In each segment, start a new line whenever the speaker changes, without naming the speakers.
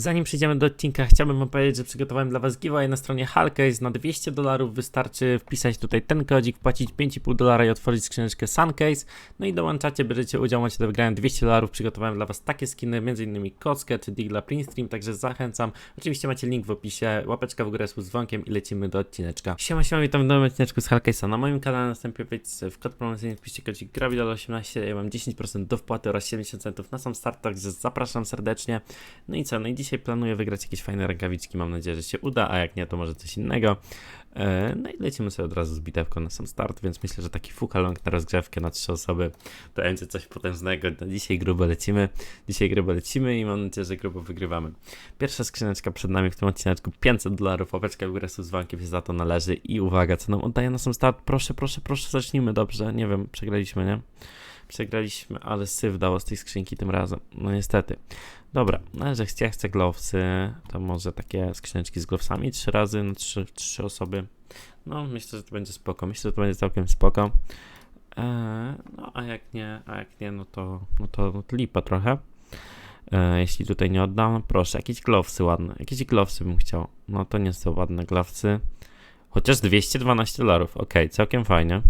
Zanim przejdziemy do odcinka, chciałbym wam powiedzieć, że przygotowałem dla was giveaway na stronie Halcase na 200 dolarów. Wystarczy wpisać tutaj ten kodzik, wpłacić 5,5 dolara i otworzyć skrzyneczkę Suncase. No i dołączacie, bierzecie udział, macie do wygrania 200 dolarów. Przygotowałem dla was takie skiny, m.in. Kockę czy Digla Printstream, także zachęcam. Oczywiście macie link w opisie, łapeczka w górę z dzwonkiem i lecimy do odcineczka. Siema, siema, witam w nowym odcineczku z Halcase'a. Na moim kanale następnie w kod promocyjny, wpiszcie kodzik GRAVIDAL18, ja mam 10% do wpłaty oraz 70 centów na sam start, także zapraszam serdecznie. No i co, no i dzisiaj planuję wygrać jakieś fajne rękawiczki, mam nadzieję, że się uda, a jak nie, to może coś innego. E, No i lecimy sobie od razu z bitewką na sam start, więc myślę, że taki fukalong na rozgrzewkę na trzy osoby to będzie coś potężnego. No dzisiaj grubo lecimy, dzisiaj grubo lecimy i mam nadzieję, że grubo wygrywamy. Pierwsza skrzyneczka przed nami w tym odcineczku, 500 dolarów, łapeczka w górę z dzwonkiem się za to należy i uwaga, co nam oddaje na sam start, proszę, proszę, proszę, zacznijmy dobrze, nie wiem, przegraliśmy, nie? Przegraliśmy, ale syf dało z tej skrzynki tym razem. No niestety. Dobra, no że chcę, chcę glowsy, to może takie skrzyneczki z glowsami trzy razy na trzy, trzy osoby. No, myślę, że to będzie spoko. Myślę, że to będzie całkiem spoko. Eee, no, a jak nie, a jak nie, no to, no to, no to lipa trochę. Eee, jeśli tutaj nie oddam, no proszę, jakieś glowsy ładne. Jakieś glowsy bym chciał. No to nie są ładne glowsy. Chociaż 212 dolarów. Ok, całkiem fajnie.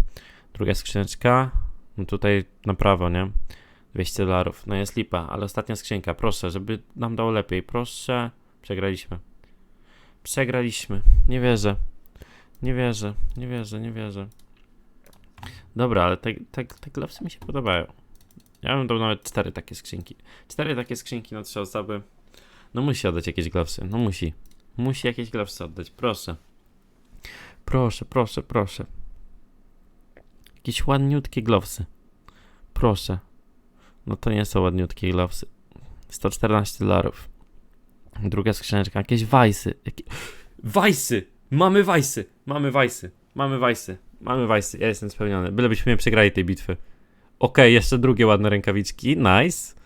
Druga skrzyneczka. No tutaj na prawo, nie? 200 dolarów. No jest lipa, ale ostatnia skrzynka. Proszę, żeby nam dało lepiej. Proszę. Przegraliśmy. Przegraliśmy. Nie wierzę. Nie wierzę, nie wierzę, nie wierzę. Dobra, ale te, te, te glowsy mi się podobają. Ja bym dał nawet cztery takie skrzynki. Cztery takie skrzynki na trzy osoby. No musi oddać jakieś glowsy. No musi. Musi jakieś glowsy oddać. Proszę. Proszę, proszę, proszę. Jakieś ładniutkie glowsy. Proszę. No to nie są ładniutkie glowsy. 114 dolarów. Druga skrzyneczka. Jakieś wajsy. Jakie... Wajsy! Mamy wajsy! Mamy wajsy! Mamy wajsy! Mamy wajsy. Ja jestem spełniony. Bylebyśmy nie przegrali tej bitwy. Okej, jeszcze drugie ładne rękawiczki. Nice.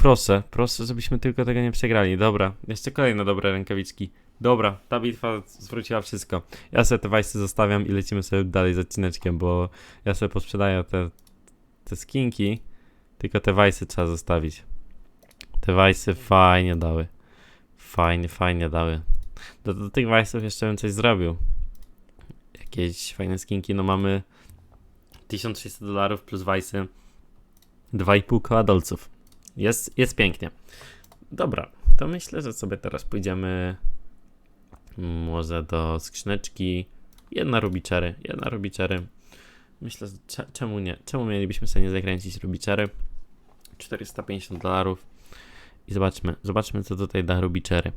Proszę, proszę, żebyśmy tylko tego nie przegrali. Dobra, jeszcze kolejne dobre rękawiczki. Dobra, ta bitwa zwróciła wszystko. Ja sobie te wajsy zostawiam i lecimy sobie dalej z odcineczkiem, bo ja sobie posprzedaję te, te skinki, tylko te wajsy trzeba zostawić. Te wajsy fajnie dały. Fajnie, fajnie dały. Do, do tych wajsów jeszcze bym coś zrobił. Jakieś fajne skinki, no mamy 1600 dolarów plus wajsy 2,5 koła dolców. Jest, jest pięknie. Dobra, to myślę, że sobie teraz pójdziemy może do skrzyneczki. Jedna rubiczery, jedna rubiczery. Myślę, że cze- czemu nie? Czemu mielibyśmy sobie nie zakręcić rubiczery? 450 dolarów. I zobaczmy, zobaczmy co tutaj da rubiczery.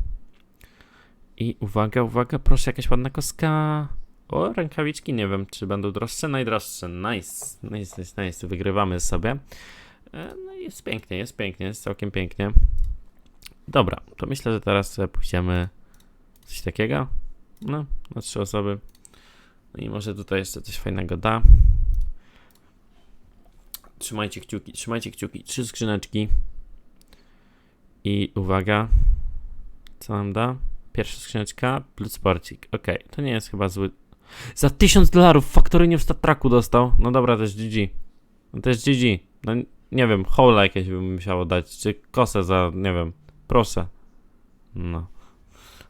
I uwaga, uwaga, proszę, jakaś ładna koska. O, rękawiczki, nie wiem, czy będą droższe, najdroższe. Nice, nice, nice, nice. Wygrywamy sobie. E, No jest pięknie, jest pięknie, jest całkiem pięknie. Dobra, to myślę, że teraz pójdziemy coś takiego. No, na trzy osoby. No i może tutaj jeszcze coś fajnego da. Trzymajcie kciuki, trzymajcie kciuki. Trzy skrzyneczki. I uwaga. Co nam da? Pierwsza skrzyneczka plus sporcik. Okej, to nie jest chyba zły. Za 1000 dolarów faktorynie w StatTraku dostał. No dobra, jest GG. No jest GG. No nie wiem, hola jakieś bym musiało dać, czy kosę za, nie wiem, proszę. No.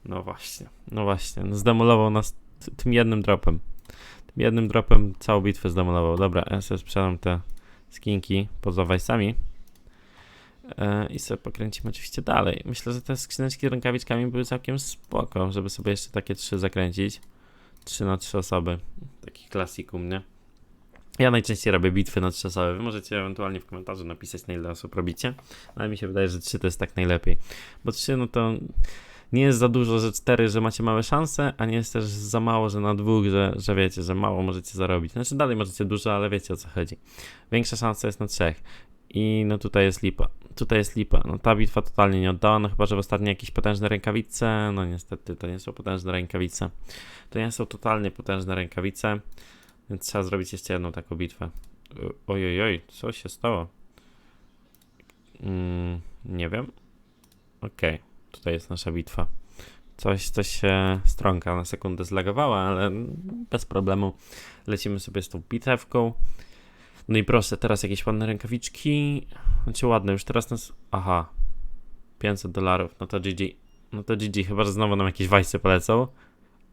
No właśnie, no właśnie. No zdemolował nas tym jednym dropem. Tym jednym dropem całą bitwę zdemolował. Dobra, ja sobie sprzedam te skinki poza wajsami. E, I sobie pokręcimy oczywiście dalej. Myślę, że te skrzyneczki z rękawiczkami były całkiem spoko, żeby sobie jeszcze takie trzy zakręcić. Trzy na trzy osoby. Taki klasikum, nie? Ja najczęściej robię bitwy na trzy osoby. Wy możecie ewentualnie w komentarzu napisać, na ile osób robicie. Ale mi się wydaje, że trzy to jest tak najlepiej. Bo trzy, no to nie jest za dużo, że cztery, że macie małe szanse, a nie jest też za mało, że na dwóch, że, że wiecie, że mało możecie zarobić. Znaczy dalej możecie dużo, ale wiecie o co chodzi. Większa szansa jest na trzech. I no tutaj jest lipa. Tutaj jest lipa. No ta bitwa totalnie nie oddała, no chyba, że w ostatniej jakieś potężne rękawice. No niestety, to nie są potężne rękawice. To nie są totalnie potężne rękawice. Więc trzeba zrobić jeszcze jedną taką bitwę. Ojojoj, co się stało? Mm, nie wiem. Okej, tutaj jest nasza bitwa. Coś, coś się stronka na sekundę zlagowała, ale bez problemu lecimy sobie z tą bitewką. No i proszę, teraz jakieś ładne rękawiczki. Znaczy ładne, już teraz nas... Aha. 500 dolarów, no to GG. No to GG, chyba że znowu nam jakieś wajsy polecą.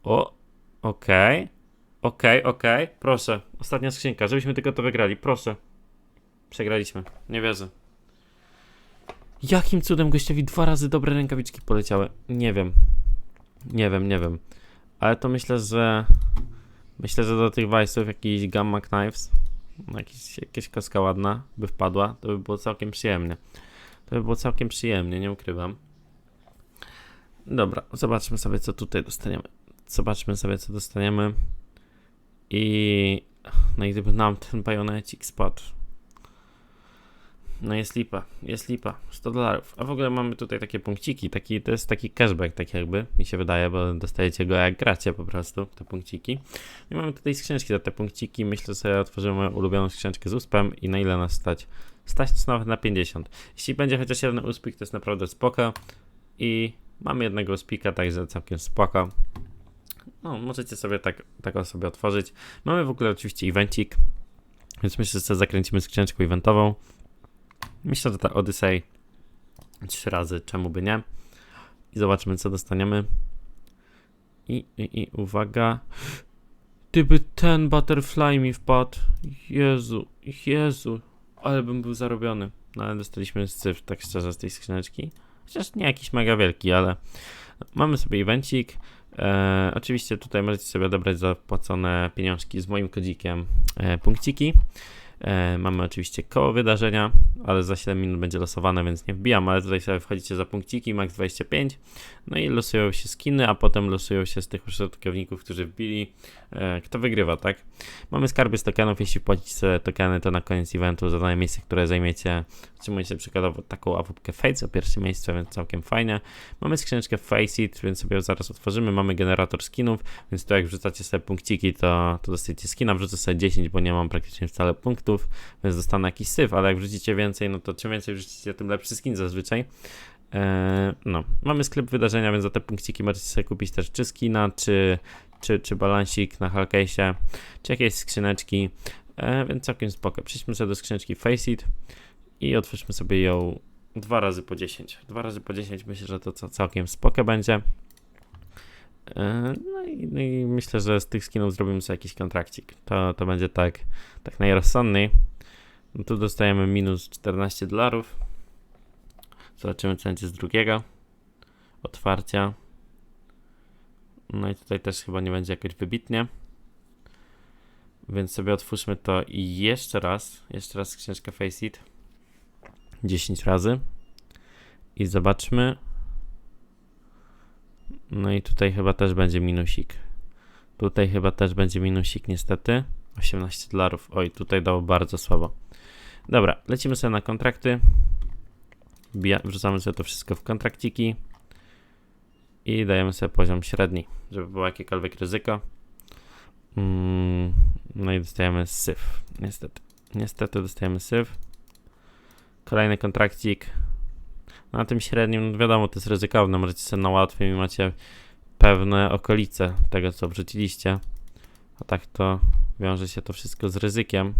O, okej. Okej, okej, proszę. Ostatnia skrzynka, żebyśmy tylko to wygrali, proszę. Przegraliśmy, nie wierzę. Jakim cudem gościowi dwa razy dobre rękawiczki poleciały? Nie wiem. Nie wiem, nie wiem. Ale to myślę, że... Myślę, że do tych wajsów jakiś Gamma Knives, jakiś, jakaś koska ładna by wpadła, to by było całkiem przyjemnie. To by było całkiem przyjemnie, nie ukrywam. Dobra, zobaczmy sobie, co tutaj dostaniemy. Zobaczmy sobie, co dostaniemy. I... No i gdyby nam ten bajonecik spadł. No jest lipa, jest lipa, 100 dolarów. A w ogóle mamy tutaj takie punkciki, taki, to jest taki cashback tak jakby, mi się wydaje, bo dostajecie go jak gracie po prostu, te punkciki. I mamy tutaj skrzyneczki za te punkciki, myślę, że sobie otworzymy ulubioną skrzyneczkę z uspem i na ile nas stać? Stać nas nawet na 50. Jeśli będzie chociaż jeden uspik, to jest naprawdę spoko. I mamy jednego uspika, także całkiem spoko. No, możecie sobie tak, taką sobie otworzyć. Mamy w ogóle oczywiście evencik, więc myślę, że sobie zakręcimy skrzyneczką eventową. Myślę, że ta Odyssey trzy razy, czemu by nie. I zobaczymy, co dostaniemy. I, i, i uwaga. Gdyby ten butterfly mi wpadł. Jezu, Jezu. Ale bym był zarobiony. No ale dostaliśmy syf, tak szczerze, z tej skrzyneczki. Chociaż nie jakiś mega wielki, ale mamy sobie evencik. E, oczywiście tutaj możecie sobie odebrać zapłacone pieniążki z moim kodzikiem e, punkciki. E, mamy oczywiście koło wydarzenia, ale za 7 minut będzie losowane, więc nie wbijam, ale tutaj sobie wchodzicie za punkciki, max 25, no i losują się skiny, a potem losują się z tych użytkowników, którzy wbili, e, kto wygrywa, tak? Mamy skarby z tokenów, jeśli płacicie tokeny, to na koniec eventu za dane miejsce, które zajmiecie, otrzymujecie przykładowo taką awupkę Fate za pierwsze miejsce, więc całkiem fajnie. Mamy skrzyneczkę Faceit, więc sobie ją zaraz otworzymy, mamy generator skinów, więc to jak wrzucacie sobie punkciki, to, to dostajecie skina, wrzucę sobie 10, bo nie mam praktycznie wcale punktów, więc dostanę jakiś syf, ale jak wrzucicie więcej, no to czym więcej wrzucicie, tym lepszy skin zazwyczaj. Eee, no, mamy sklep wydarzenia, więc za te punkciki możecie sobie kupić też czy skina, czy, czy, czy balansik na Hellcase'ie, czy jakieś skrzyneczki, eee, więc całkiem spoko. Przejdźmy sobie do skrzyneczki Faceit i otwórzmy sobie ją dwa razy po 10. Dwa razy po 10 myślę, że to całkiem spoko będzie. Eee, No i, no i myślę, że z tych skinów zrobimy sobie jakiś kontrakcik. To, to będzie tak, tak najrozsądniej. No tu dostajemy minus 14 dolarów. Zobaczymy, co będzie z drugiego otwarcia. No i tutaj też chyba nie będzie jakoś wybitnie. Więc sobie otwórzmy to i jeszcze raz. Jeszcze raz skrzyneczkę Faceit. 10 razy. I zobaczmy. No i tutaj chyba też będzie minusik. Tutaj chyba też będzie minusik niestety. 18 dolarów. Oj, tutaj dało bardzo słabo. Dobra, lecimy sobie na kontrakty. Wrzucamy sobie to wszystko w kontrakciki. I dajemy sobie poziom średni, żeby było jakiekolwiek ryzyko. Mm, no i dostajemy syf. Niestety. Niestety dostajemy syf. Kolejny kontrakcik. Na tym średnim, no wiadomo, to jest ryzykowne. Możecie sobie na łatwiej i macie pewne okolice tego, co wrzuciliście. A tak to wiąże się to wszystko z ryzykiem.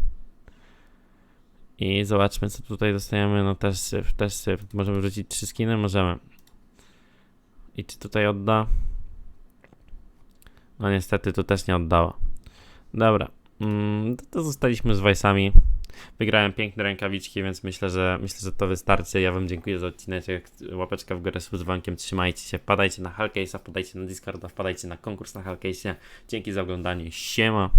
I zobaczmy, co tutaj dostajemy. No też syf, też syf. Możemy wrzucić trzy skiny? Możemy. I czy tutaj odda? No niestety tu też nie oddała. Dobra. Mm, to, to zostaliśmy z Wajsami. Wygrałem piękne rękawiczki, więc myślę, że myślę, że to wystarczy. Ja wam dziękuję za odcinek. Łapeczka w górę z dzwonkiem. Trzymajcie się. Wpadajcie na Hellcase'a, wpadajcie na Discorda, wpadajcie na konkurs na Hellcase'ie. Dzięki za oglądanie. Siema.